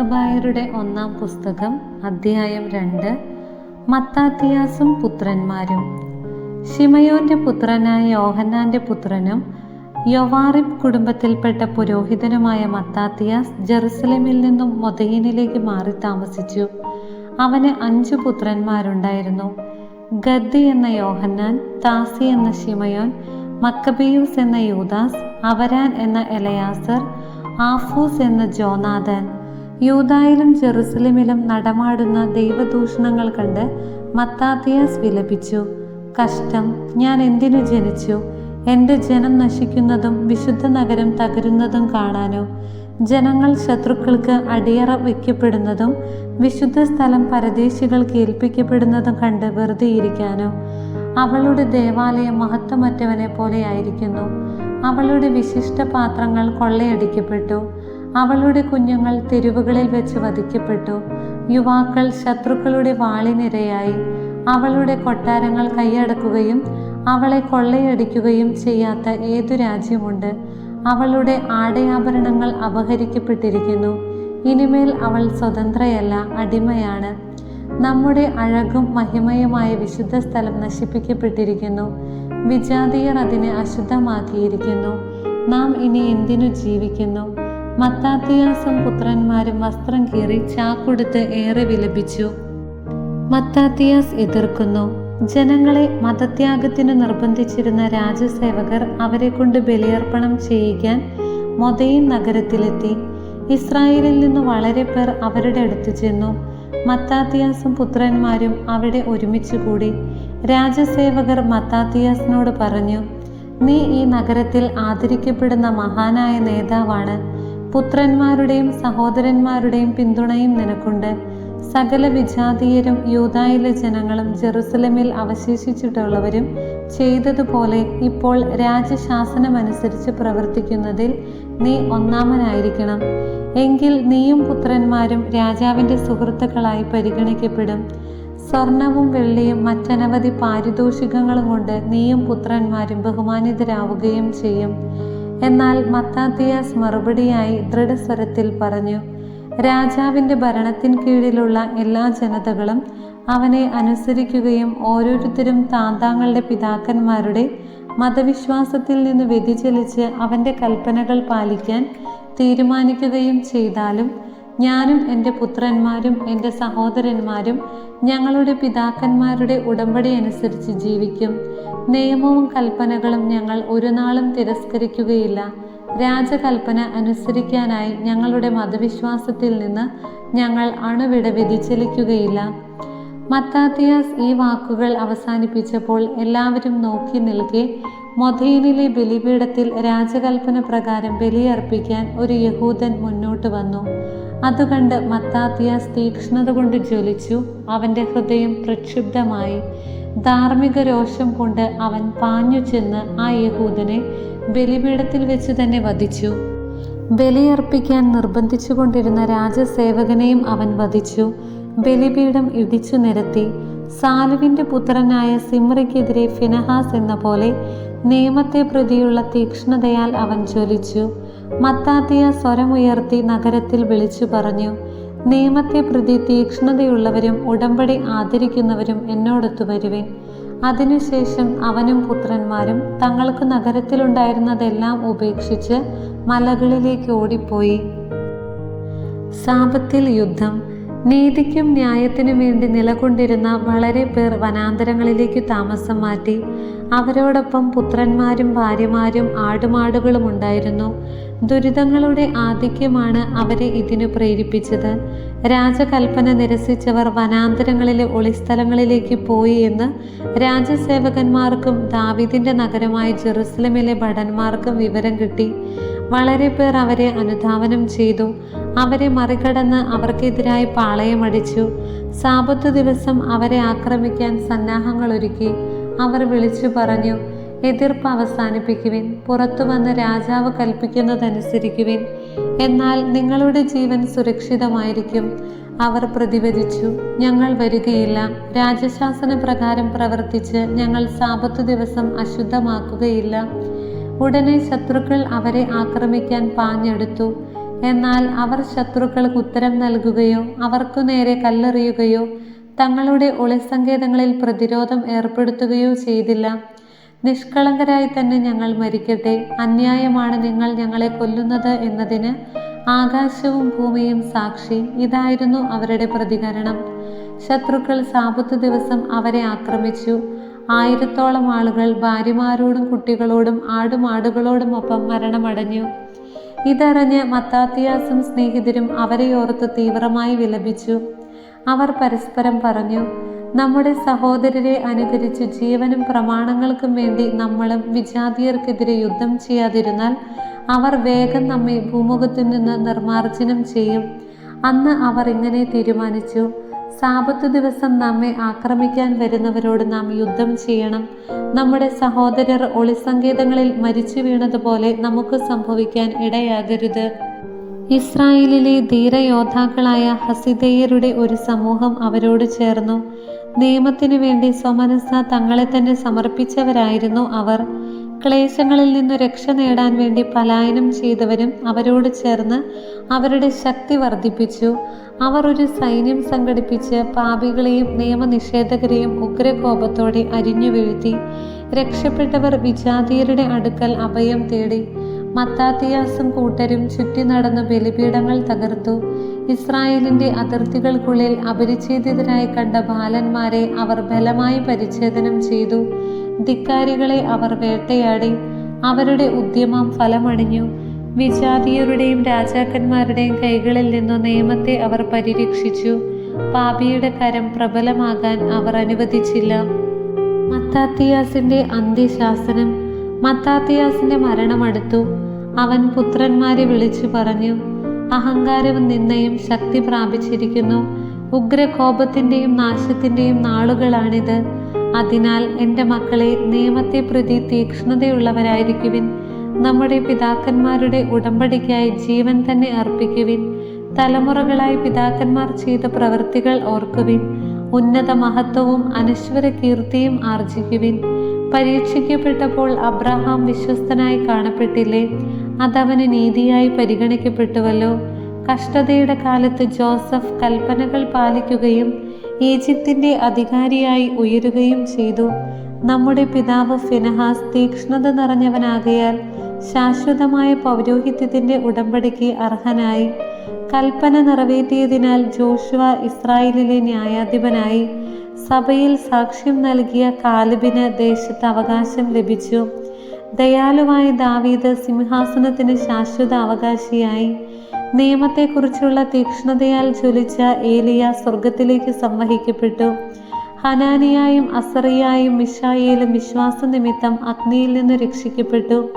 മക്കബായരുടെ ഒന്നാം പുസ്തകം അധ്യായം രണ്ട് മത്താത്തിയാസും പുത്രന്മാരും. ഷിമയോന്റെ പുത്രനായ യോഹന്നാന്റെ പുത്രനും യൊവാറിബ് കുടുംബത്തിൽപ്പെട്ട പുരോഹിതനുമായ മത്താത്തിയാസ് ജെറുസലേമിൽ നിന്നും മൊതയിനിലേക്ക് മാറി താമസിച്ചു. അവന് അഞ്ചു പുത്രന്മാരുണ്ടായിരുന്നു. ഗദ്ദി എന്ന യോഹന്നാൻ താസി എന്ന ഷിമയോൻ മക്കബിയൂസ് എന്ന യൂദാസ് അവരാൻ എന്ന എലയാസർ ആഫൂസ് എന്ന ജോനാഥൻ യൂതായിലും ജെറുസലേമിലും നടമാടുന്ന ദൈവദൂഷണങ്ങൾ കണ്ട് മത്താത്തിയാസ് വിലപിച്ചു. കഷ്ടം ഞാൻ എന്തിനു ജനിച്ചു? എന്റെ ജനം നശിക്കുന്നതും വിശുദ്ധ നഗരം തകരുന്നതും കാണാനോ? ജനങ്ങൾ ശത്രുക്കൾക്ക് അടിയറ വയ്ക്കപ്പെടുന്നതും വിശുദ്ധ സ്ഥലം പരദേശികൾക്ക് ഏൽപ്പിക്കപ്പെടുന്നതും കണ്ട് വെറുതെ ഇരിക്കാനോ? അവളുടെ ദേവാലയം മഹത്വമറ്റവനെ പോലെയായിരിക്കുന്നു അവളുടെ വിശിഷ്ട പാത്രങ്ങൾ കൊള്ളയടിക്കപ്പെട്ടു. അവളുടെ കുഞ്ഞുങ്ങൾ തെരുവുകളിൽ വെച്ച് വധിക്കപ്പെട്ടു. യുവാക്കൾ ശത്രുക്കളുടെ വാളിനിരയായി അവളുടെ കൊട്ടാരങ്ങൾ കൈയടക്കുകയും അവളെ കൊള്ളയടിക്കുകയും ചെയ്യാത്ത ഏതു രാജ്യമുണ്ട്? അവളുടെ ആടയാഭരണങ്ങൾ അപഹരിക്കപ്പെട്ടിരിക്കുന്നു. ഇനിമേൽ അവൾ സ്വതന്ത്രയല്ല അടിമയാണ്. നമ്മുടെ അഴകും മഹിമയുമായ വിശുദ്ധ സ്ഥലം നശിപ്പിക്കപ്പെട്ടിരിക്കുന്നു. വിജാതീയർ അതിനെ അശുദ്ധമാക്കിയിരിക്കുന്നു. നാം ഇനി എന്തിനു ജീവിക്കുന്നു? മത്താത്തിയാസും പുത്രന്മാരും വസ്ത്രം കീറി ചാക്കൊടുത്ത് ഏറെ വിലപിച്ചു. മത്താത്തിയാസ് എതിർക്കുന്നു. ജനങ്ങളെ മതത്യാഗത്തിന് നിർബന്ധിച്ചിരുന്ന രാജസേവകർ അവരെ കൊണ്ട് ബലിയർപ്പണം ചെയ്യിക്കാൻ മൊതയിൻ നഗരത്തിലെത്തി. ഇസ്രായേലിൽ നിന്ന് വളരെ പേർ അവരുടെ അടുത്ത് ചെന്നു. മത്താത്തിയാസും പുത്രന്മാരും അവിടെ ഒരുമിച്ച് കൂടി. രാജസേവകർ മത്താത്തിയാസിനോട് പറഞ്ഞു നീ ഈ നഗരത്തിൽ ആദരിക്കപ്പെടുന്ന മഹാനായ നേതാവാണ്. പുത്രന്മാരുടെയും സഹോദരന്മാരുടെയും പിന്തുണയും നിനക്കുണ്ട്. സകല വിജാതീയരും യൂതായിലെ ജനങ്ങളും ജെറുസലമിൽ അവശേഷിച്ചിട്ടുള്ളവരും ചെയ്തതുപോലെ ഇപ്പോൾ രാജശാസനമനുസരിച്ച് പ്രവർത്തിക്കുന്നതിൽ നീ ഒന്നാമനായിരിക്കണം. എങ്കിൽ നീയും പുത്രന്മാരും രാജാവിന്റെ സുഹൃത്തുക്കളായി പരിഗണിക്കപ്പെടും. സ്വർണവും വെള്ളിയും മറ്റനവധി പാരിതോഷികങ്ങളും കൊണ്ട് നീയും പുത്രന്മാരും ബഹുമാനിതരാവുകയും ചെയ്യും. എന്നാൽ മത്താത്തിയാസ് മറുപടിയായി ദൃഢസ്വരത്തിൽ പറഞ്ഞു രാജാവിന്റെ ഭരണത്തിൻ കീഴിലുള്ള എല്ലാ ജനതകളും അവനെ അനുസരിക്കുകയും ഓരോരുത്തരും താന്താങ്ങളുടെ പിതാക്കന്മാരുടെ മതവിശ്വാസത്തിൽ നിന്ന് വ്യതിചലിച്ച് അവന്റെ കൽപ്പനകൾ പാലിക്കാൻ തീരുമാനിക്കുകയും ചെയ്താലും ഞാനും എന്റെ പുത്രന്മാരും എന്റെ സഹോദരന്മാരും ഞങ്ങളുടെ പിതാക്കന്മാരുടെ ഉടമ്പടി അനുസരിച്ച് ജീവിക്കും. നിയമവും കൽപ്പനകളും ഞങ്ങൾ ഒരു നാളും തിരസ്കരിക്കുകയില്ല. രാജകൽപ്പന അനുസരിക്കാനായി ഞങ്ങളുടെ മതവിശ്വാസത്തിൽ നിന്ന് ഞങ്ങൾ അണുവിട വ്യതിചലിക്കുകയില്ല. മത്താത്തിയാസ് ഈ വാക്കുകൾ അവസാനിപ്പിച്ചപ്പോൾ എല്ലാവരും നോക്കി നിൽക്കെ മൊധീനിലെ ബലിപീഠത്തിൽ രാജകൽപ്പന പ്രകാരം ബലിയർപ്പിക്കാൻ ഒരു യഹൂദൻ മുന്നോട്ട് വന്നു. അതുകണ്ട് മത്താത്തിയാസ് തീക്ഷ്ണത കൊണ്ട് ജ്വലിച്ചു. അവന്റെ ഹൃദയം പ്രക്ഷുബ്ധമായി. ധാർമ്മിക രോഷം കൊണ്ട് അവൻ പാഞ്ഞു ചെന്ന് ആ യഹൂദനെ ബലിപീഠത്തിൽ വെച്ച് തന്നെ വധിച്ചു. ബലിയർപ്പിക്കാൻ നിർബന്ധിച്ചു കൊണ്ടിരുന്ന രാജസേവകനെയും അവൻ വധിച്ചു. ബലിപീഠം ഇടിച്ചു നിരത്തി. സാലുവിന്റെ പുത്രനായ സിമ്രയ്ക്കെതിരെ ഫിനഹാസ് എന്ന പോലെ നിയമത്തെ പ്രതിയുള്ള തീക്ഷ്ണതയാൽ അവൻ ജ്വലിച്ചു. മത്താത്തിയ സ്വരമുയർത്തി നഗരത്തിൽ വിളിച്ചു പറഞ്ഞു നിയമത്തെ പ്രതി തീക്ഷ്ണതയുള്ളവരും ഉടമ്പടി ആദരിക്കുന്നവരും എന്നോടൊത്തു വരുവേ അതിനുശേഷം അവനും പുത്രന്മാരും തങ്ങൾക്ക് നഗരത്തിലുണ്ടായിരുന്നതെല്ലാം ഉപേക്ഷിച്ച് മലകളിലേക്ക് ഓടിപ്പോയി. സാപത്തിൽ യുദ്ധം. നീതിക്കും ന്യായത്തിനും വേണ്ടി നിലകൊണ്ടിരുന്ന വളരെ പേർ വനാന്തരങ്ങളിലേക്ക് താമസം മാറ്റി അവരോടൊപ്പം പുത്രന്മാരും ഭാര്യമാരും ആടുമാടുകളും ഉണ്ടായിരുന്നു. ദുരിതങ്ങളുടെ ആധിക്യമാണ് അവരെ ഇതിനു പ്രേരിപ്പിച്ചത്. രാജകൽപ്പന നിരസിച്ചവർ വനാന്തരങ്ങളിലെ ഒളിസ്ഥലങ്ങളിലേക്ക് പോയി എന്ന് രാജസേവകന്മാർക്കും ദാവിദിന്റെ നഗരമായ ജെറുസലമിലെ ഭടന്മാർക്കും വിവരം കിട്ടി. വളരെ പേർ അവരെ അനുധാവനം ചെയ്തു. അവരെ മറികടന്ന് അവർക്കെതിരായി പാളയമടിച്ചു. സാപത്ത് ദിവസം അവരെ ആക്രമിക്കാൻ സന്നാഹങ്ങൾ ഒരുക്കി അവർ വിളിച്ചു പറഞ്ഞു എതിർപ്പ് അവസാനിപ്പിക്കുവിൻ പുറത്തു വന്ന് രാജാവ് കൽപ്പിക്കുന്നതനുസരിക്കുവിൻ. എന്നാൽ നിങ്ങളുടെ ജീവൻ സുരക്ഷിതമായിരിക്കും അവർ പ്രതിവചിച്ചു ഞങ്ങൾ വരികയില്ല. രാജശാസന പ്രകാരം പ്രവർത്തിച്ച് ഞങ്ങൾ സാപത്തു ദിവസം അശുദ്ധമാക്കുകയില്ല. ഉടനെ ശത്രുക്കൾ അവരെ ആക്രമിക്കാൻ പാഞ്ഞെടുത്തു. എന്നാൽ അവർ ശത്രുക്കൾക്ക് ഉത്തരം നൽകുകയോ അവർക്കു നേരെ കല്ലെറിയുകയോ തങ്ങളുടെ ഒളിസങ്കേതങ്ങളിൽ പ്രതിരോധം ഏർപ്പെടുത്തുകയോ ചെയ്തില്ല. നിഷ്കളങ്കരായി തന്നെ ഞങ്ങൾ മരിക്കട്ടെ. അന്യായമാണ് നിങ്ങൾ ഞങ്ങളെ കൊല്ലുന്നത് എന്നതിന് ആകാശവും ഭൂമിയും സാക്ഷി. ഇതായിരുന്നു അവരുടെ പ്രതികരണം. ശത്രുക്കൾ സാപത്ത് ദിവസം അവരെ ആക്രമിച്ചു. ആയിരത്തോളം ആളുകൾ ഭാര്യമാരോടും കുട്ടികളോടും ആടുമാടുകളോടുമൊപ്പം മരണമടഞ്ഞു. ഇതറിഞ്ഞ് മത്താത്തിയാസും സ്നേഹിതരും അവരെ ഓർത്ത് തീവ്രമായി വിലപിച്ചു. അവർ പരസ്പരം പറഞ്ഞു നമ്മുടെ സഹോദരരെ അനുകരിച്ച് ജീവനും പ്രമാണങ്ങൾക്കും വേണ്ടി നമ്മളും വിജാതിയർക്കെതിരെ യുദ്ധം ചെയ്യാതിരുന്നാൽ അവർ വേഗം നമ്മെ ഭൂമുഖത്തു നിന്ന് നിർമാർജനം ചെയ്യും അന്ന് അവർ ഇങ്ങനെ തീരുമാനിച്ചു. സാപത്ത് ദിവസം നമ്മെ ആക്രമിക്കാൻ വരുന്നവരോട് നാം യുദ്ധം ചെയ്യണം. നമ്മുടെ സഹോദരർ ഒളിസങ്കേതങ്ങളിൽ മരിച്ചു വീണതുപോലെ നമുക്ക് സംഭവിക്കാൻ ഇടയാകരുത്. ഇസ്രായേലിലെ ധീരയോദ്ധാക്കളായ ഹസിദയരുടെ ഒരു സമൂഹം അവരോട് ചേർന്നു. നിയമത്തിനു വേണ്ടി സ്വമനസ്സ തങ്ങളെ തന്നെ സമർപ്പിച്ചവരായിരുന്നു അവർ. ക്ലേശങ്ങളിൽ നിന്നു രക്ഷ നേടാൻ വേണ്ടി പലായനം ചെയ്തവരും അവരോട് ചേർന്ന് അവരുടെ ശക്തി വർദ്ധിപ്പിച്ചു. അവർ ഒരു സൈന്യം സംഘടിപ്പിച്ച് പാപികളെയും നിയമനിഷേധകരെയും ഉഗ്രകോപത്തോടെ അരിഞ്ഞു വീഴ്ത്തി. രക്ഷപ്പെട്ടവർ വിജാതീയരുടെ അടുക്കൽ അഭയം തേടി. മത്താത്തിയാസും കൂട്ടരും ചുറ്റി നടന്ന് ബലിപീഠങ്ങൾ തകർത്തു. ഇസ്രായേലിന്റെ അതിർത്തികൾക്കുള്ളിൽ അപരിച്ഛേദിതരായി കണ്ട ബാലന്മാരെ അവർ ബലമായി പരിച്ഛേദനം ചെയ്തു. ധിക്കാരികളെ അവർ വേട്ടയാടി. അവരുടെ ഉദ്യമം ഫലമണിഞ്ഞു വിജാതീയരുടെയും രാജാക്കന്മാരുടെയും കൈകളിൽ നിന്നു നിയമത്തെ അവർ പരിരക്ഷിച്ചു. പാപിയുടെ കരം പ്രബലമാകാൻ അവർ അനുവദിച്ചില്ല. മത്താത്തിയാസിന്റെ അന്ത്യശാസനം മത്താത്തിയാസിന്റെ മരണമടുത്തു. അവൻ പുത്രന്മാരെ വിളിച്ചു പറഞ്ഞു അഹങ്കാരവും നിന്നയും ശക്തി പ്രാപിച്ചിരിക്കുന്നു. ഉഗ്രകോപത്തിന്റെയും നാശത്തിന്റെയും നാളുകളാണിത്. അതിനാൽ എന്റെ മക്കളെ നിയമത്തെ പ്രതി തീക്ഷ്ണതയുള്ളവരായിരിക്കുവിൻ. നമ്മുടെ പിതാക്കന്മാരുടെ ഉടമ്പടിക്കായി ജീവൻ തന്നെ അർപ്പിക്കുവിൻ. തലമുറകളായി പിതാക്കന്മാർ ചെയ്ത പ്രവൃത്തികൾ ഓർക്കുവിൻ. ഉന്നത മഹത്വവും അനശ്വര കീർത്തിയും ആർജിക്കുവിൻ. പരീക്ഷിക്കപ്പെട്ടപ്പോൾ അബ്രഹാം വിശ്വസ്തനായി കാണപ്പെട്ടില്ലേ? അതവന് നീതിയായി പരിഗണിക്കപ്പെട്ടുവല്ലോ. കഷ്ടതയുടെ കാലത്ത് ജോസഫ് കൽപ്പനകൾ പാലിക്കുകയും ഈജിപ്തിന്റെ അധികാരിയായി ഉയരുകയും ചെയ്തു. നമ്മുടെ പിതാവ് ഫിനഹാസ് തീക്ഷ്ണത നിറഞ്ഞവനാകയാൽ ശാശ്വതമായ പൗരോഹിത്യത്തിന്റെ ഉടമ്പടിക്ക് അർഹനായി. കൽപ്പന നിറവേറ്റിയതിനാൽ ജോഷുവ ഇസ്രായേലിലെ ന്യായാധിപനായി. സഭയിൽ സാക്ഷ്യം നൽകിയ കാലിബിന് ദേശത്ത് അവകാശം ലഭിച്ചു. ദയാലുവായ ദാവീദ് സിംഹാസനത്തിന് ശാശ്വത അവകാശിയായി. നിയമത്തെക്കുറിച്ചുള്ള തീക്ഷ്ണതയാൽ ജ്വലിച്ച ഏലിയ സ്വർഗത്തിലേക്ക് സംവഹിക്കപ്പെട്ടു. ഹനാനിയായും അസറിയായും മിഷായേലും വിശ്വാസ നിമിത്തം അഗ്നിയിൽ നിന്ന് രക്ഷിക്കപ്പെട്ടു.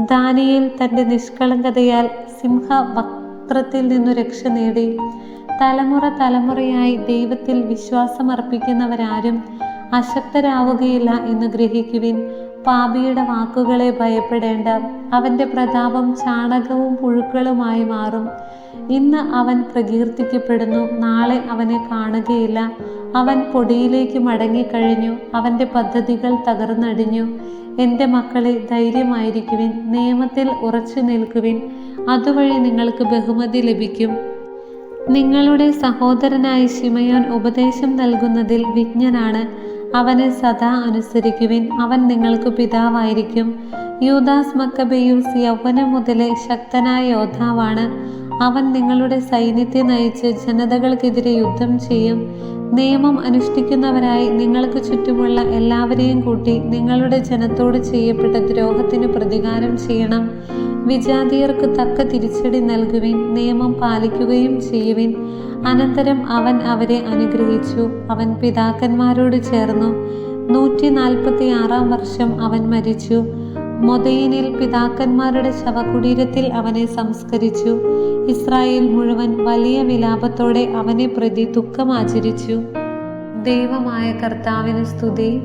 ദാനിയിൽ തന്റെ നിഷ്കളങ്കതയാൽ സിംഹ വക്ത്രത്തിൽ നിന്നു രക്ഷ നേടി. തലമുറ തലമുറയായി ദൈവത്തിൽ വിശ്വാസമർപ്പിക്കുന്നവരാരും അശക്തരാവുകയില്ല എന്ന് ഗ്രഹിക്കുവിൻ. പാപിയുടെ വാക്കുകളെ ഭയപ്പെടേണ്ട. അവന്റെ പ്രതാപം ചാണകവും പുഴുക്കളുമായി മാറും. ഇന്ന് അവൻ പ്രകീർത്തിക്കപ്പെടുന്നു. നാളെ അവനെ കാണുകയില്ല. അവൻ പൊടിയിലേക്ക് മടങ്ങിക്കഴിഞ്ഞു. അവന്റെ പദ്ധതികൾ തകർന്നടിഞ്ഞു. എന്റെ മക്കളെ ധൈര്യമായിരിക്കുവിൻ. നിയമത്തിൽ ഉറച്ചു നിൽക്കുവിൻ. അതുവഴി നിങ്ങൾക്ക് ബഹുമതി ലഭിക്കും. നിങ്ങളുടെ സഹോദരനായ ശിമയോൻ ഉപദേശം നൽകുന്നതിൽ വിജ്ഞനാണ് അവനെ സദാ അനുസരിക്കുവിൻ. അവൻ നിങ്ങൾക്ക് പിതാവായിരിക്കും. യൂദാസ് മക്കബെയൂസ് യൗവനം മുതലേ ശക്തനായ യോദ്ധാവാണ്. അവൻ നിങ്ങളുടെ സൈന്യത്തെ നയിച്ച് ജനതകൾക്കെതിരെ യുദ്ധം ചെയ്യും. നിയമം അനുഷ്ഠിക്കുന്നവരായി നിങ്ങൾക്ക് ചുറ്റുമുള്ള എല്ലാവരെയും കൂട്ടി നിങ്ങളുടെ ജനത്തോട് ചെയ്യപ്പെട്ട ദ്രോഹത്തിന് പ്രതികാരം ചെയ്യണം. വിജാതിയർക്ക് തക്ക തിരിച്ചടി നൽകുവിൻ. നിയമം പാലിക്കുകയും ചെയ്യുവിൻ. അനന്തരം അവൻ അവരെ അനുഗ്രഹിച്ചു. അവൻ പിതാക്കന്മാരോട് ചേർന്നു. നൂറ്റി നാൽപ്പത്തി ആറാം വർഷം അവൻ മരിച്ചു. മൊതയിനിൽ പിതാക്കന്മാരുടെ ശവകുടീരത്തിൽ അവനെ സംസ്കരിച്ചു. ഇസ്രായേൽ മുഴുവൻ വലിയ വിലാപത്തോടെ അവനെ പ്രതി ദുഃഖമാചരിച്ചു ദൈവമായ കർത്താവിന് സ്തുതി.